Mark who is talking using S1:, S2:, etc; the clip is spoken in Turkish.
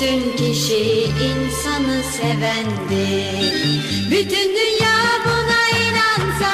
S1: üstün kişi insanı sevendir. Bütün dünya buna inansa